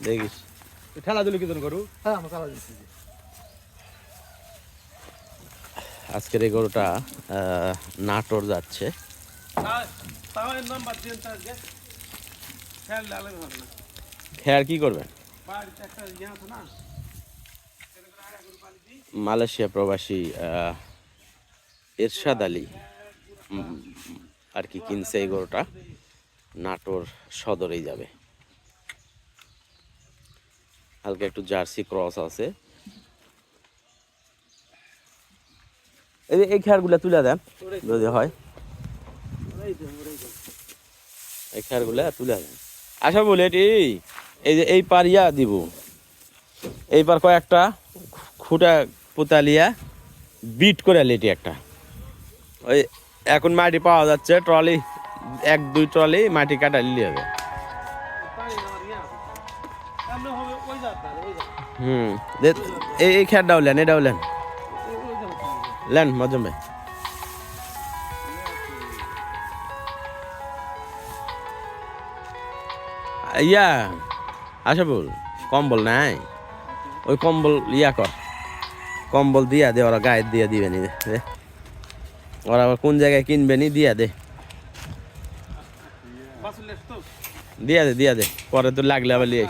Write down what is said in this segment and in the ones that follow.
দেখিস। ঠেলা দিল গরু? হ্যাঁ আমরা চালা দিচ্ছি আজকের এই গরুটা নাটোর যাচ্ছে। খেয়ার কি করবেন বাড়িতে একটা ইয়ে মালয়েশিয়া প্রবাসী আহ, এরশাদ আলী আর কি কিনছে এই গরুটা। নাটোর সদরেই যাবে। হালকা একটু জার্সি ক্রস আছে। এই এই খেয়ারগুলো তুলে দেন, যদি হয়। এই খেয়ারগুলো তুলে দেন। আশা বলে, এটি এই যে এই পার ইয়া দিব। এই পার কয়েকটা খুঁটা পুতালিয়া বিট করে লেটি একটা। ওই এখন মাটি পাওয়া যাচ্ছে, ট্রলি, এক, দুই ট্রলি মাটি কাটা নিলে হবে হুম এই খেয়ারটাও লেন এটাও লেন লেন মজম ভাই। ইয়া আশা বল কম্বল নাই। ওই কম্বল ইয়া কর। কম্বল দিয়া দে ওরা গায়ে দিয়ে দিবে নি দে। ওরা আবার কোন জায়গায় কিনবে নি দিয়া দে। দিয়া দে দিয়া দে পরে তো লাগলে আবার লিয়ে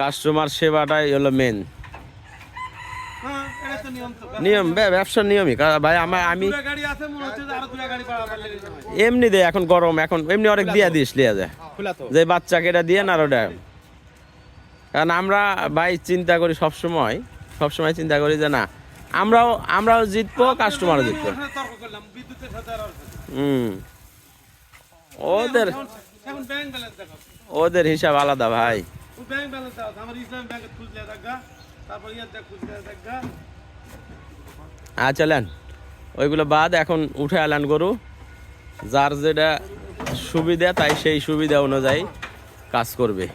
কাস্টমার সেবাটাই হলো মেন নিয়ম ব্যবসার নিয়মই। ভাই আমার আমি মনে এমনি দে এখন গরম এখন এমনি অনেক দিয়া দিস লিয়া যায় যে বাচ্চাকে এটা দিয়ে না ওটা। কারণ আমরা ভাই চিন্তা করি সব সময় সব সময় চিন্তা করি যে না আমরাও আমরাও জিতবো কাস্টমারও জিতবো। হুম। ওদের ওদের হিসাব আলাদা ভাই। ওই ব্যাংক ব্যালেন্স দাও আমার ইসলাম ব্যাংকে খুঁজলে দেখা তারপর ইয়ার দেখ খুঁজলে দেখা আচ্ছা লেন ওইগুলো বাদ এখন উঠে আলান গরু। যার যেটা সুবিধা তাই সেই সুবিধা অনুযায়ী কাজ করবে।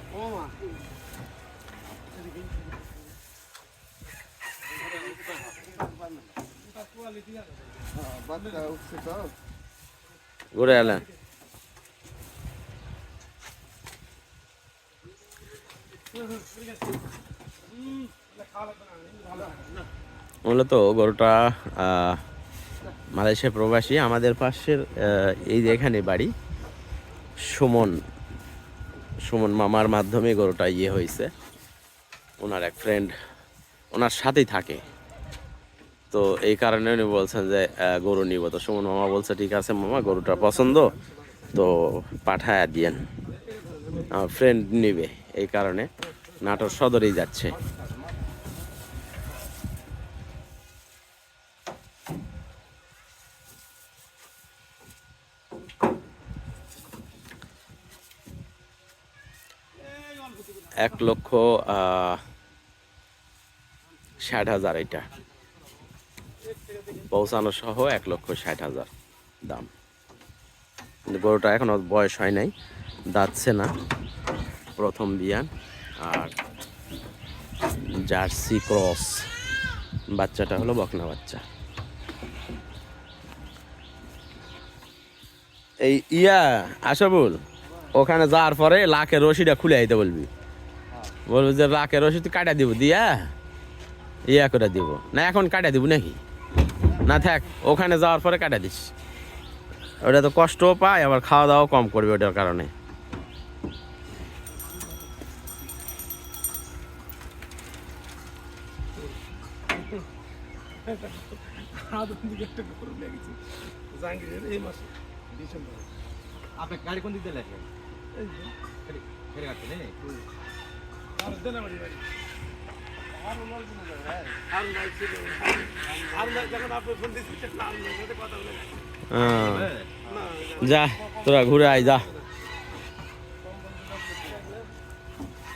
তো ঘুরে আলান। মূলত গরুটা মালয়েশিয়া প্রবাসী। আমাদের পাশের এই যে এখানে বাড়ি, সুমন সুমন মামার মাধ্যমে গরুটা ইয়ে হয়েছে। ওনার এক ফ্রেন্ড ওনার সাথেই থাকে। তো এই কারণে উনি বলছেন যে গরু নিব। তো সুমন মামা বলছে, ঠিক আছে মামা, গরুটা পছন্দ, তো পাঠায় দিয়েন। ফ্রেন্ড নিবে এই কারণে। নাটোর সদরেই যাচ্ছে। এক লক্ষ ষাট হাজার এটা। পৌঁছানো সহ এক লক্ষ ষাট হাজার দাম। গরুটা এখনও বয়স হয় নাই, দাঁতছে না, প্রথম বিয়ান। আর জার্সি ক্রস। বাচ্চাটা হলো বকনা বাচ্চা। এই ইয়া, আশাবুল, ওখানে যাওয়ার পরে লাখের রশিটা খুলে আইতে বলবি। বলবি যে লাখের রশি তুই কাটা দিব, দিয়া? ইয়া করে দিব। না, এখন কাটা দিব নাকি? না, থাক, ওখানে যাওয়ার পরে কাটা দিস। ওটা তো কষ্টও পায়, আবার খাওয়া দাওয়া কম করবে ওটার কারণে। জাহাঙ্গীরের এই মাসে ডিসেম্বর। আপনার গাড়ি কোন দিক দিয়ে লাগে ফেরে গেছে নেই আর দেন আমার বাড়ি আর নয় কোনো আর আর যখন আপনি ফোন দিচ্ছেন আর কথা বলে হ্যাঁ। যা তোরা ঘুরে আয় যা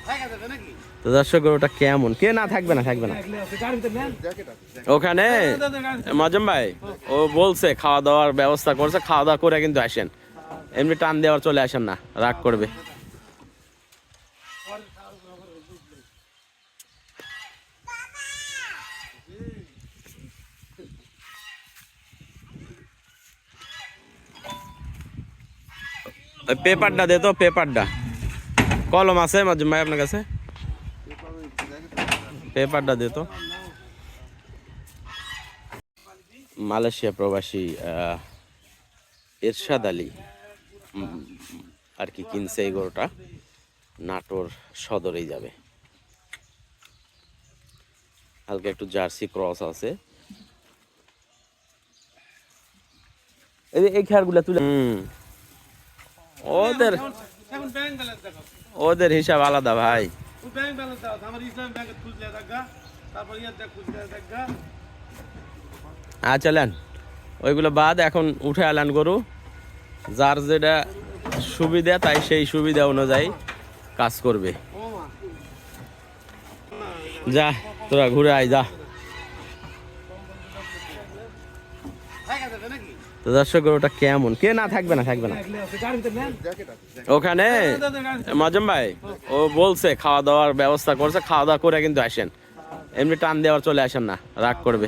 দেখা যাবে নাকি তো দর্শক ওটা কেমন? কে না, থাকবে না থাকবে না। ওখানে মাজম ভাই, ও বলছে, খাওয়া দাওয়ার ব্যবস্থা করছে, খাওয়া দাওয়া করে কিন্তু আসেন। এমনি টান দেওয়ার চলে আসেন না, রাগ করবে। পেপারটা দে তো, পেপারটা। কলম আছে মাজুম ভাই আপনার কাছে? পেপারটা দে তো। মালয়েশিয়া প্রবাসী এরশাদ আলী আর কি কিনছে এই গরুটা। নাটোর সদরেই যাবে। হালকা একটু জার্সি ক্রস আছে। এই খেয়ারগুলো তুলে হুম। ওদের এখন ব্যাংক ব্যালেন্স দেখো। ওদের হিসাব আলাদা ভাই। ব্যাংক ব্যালেন্স দাও আমার ইসলাম ব্যাংকে খুঁজলে দেখা তারপর ইয়ার খুঁজলে দেখা। হ্যাঁ চলেন ওইগুলো বাদ এখন উঠে আলান গরু। যার যেটা সুবিধা তাই সেই সুবিধা অনুযায়ী কাজ করবে। যা তোরা ঘুরে আয় যা। তো দর্শক, গরুটা কেমন? কে না, থাকবে না থাকবে না। ওখানে মাজম ভাই, ও বলছে, খাওয়া দাওয়ার ব্যবস্থা করছে, খাওয়া দাওয়া করে কিন্তু আসেন। এমনি টান দেওয়ার চলে আসেন না, রাগ করবে।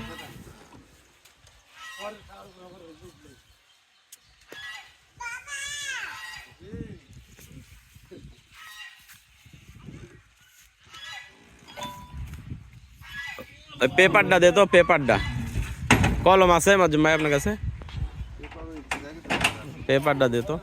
পেপারটা দে তো, পেপারটা। কলম আছে মাজুম ভাই আপনার কাছে? পেপারটা দে তো।